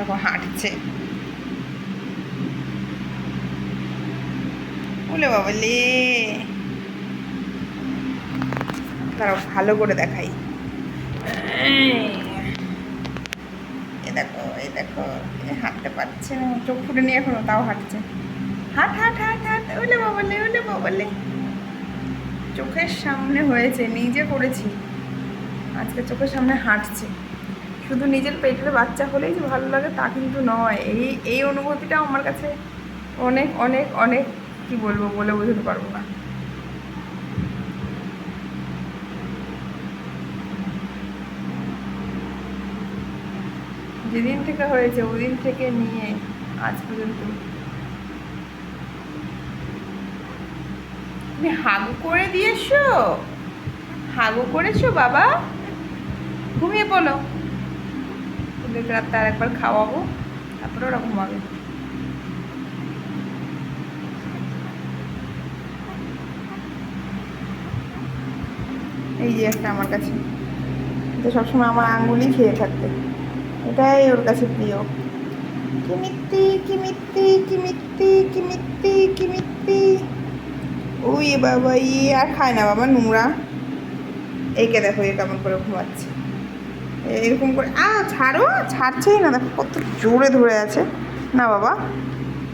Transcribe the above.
দেখো হাঁটছে। বলে বাবা লে। দাঁড়াও, ভালো করে দেখাই। এ দেখো এ দেখো, এ হাঁটতে পারছে না, চোখ ফুটে নিয়ে এখনও, তাও হাঁটছে। হাট হাট হাট হাট, ওলে বাবালে ওলে বাবালে চোখের সামনে হয়েছে, নিজে করেছি। আজকে চোখের সামনে হাঁটছে। শুধু নিজের পেটের বাচ্চা হলেই যে ভালো লাগে তা কিন্তু নয়। এই এই অনুভূতিটা আমার কাছে অনেক অনেক অনেক কি বলব বলে বোঝাতে পারব না। যেদিন থেকে হয়েছে ওদিন থেকে নিয়ে আজ পর্যন্ত। তুমি হাগু করে দিয়েছ? হাগু করেছ বাবা? ঘুমিয়ে পড়ো। ওদেরকে রাত্রে আর একবার খাওয়াবো, তারপরে ওরা ঘুমাবে এই যে একটা আমার কাছে। তো সবসময় আমার আঙ্গুলি খেয়ে থাকতে। এটাই ওর কাছে প্রিয়। কিমিত্তি কিমিত্তি কিমিত্তি কিমিত্তি কিমিত্তি ওই বাবা ইয়ে আর খায় না বাবা নোংরা। একে দেখো, এ কেমন করে ঘুমাচ্ছে। এরকম করে আ ছাড়ো ছাড়ছেই না দেখো কত জোরে ধরে আছে। না বাবা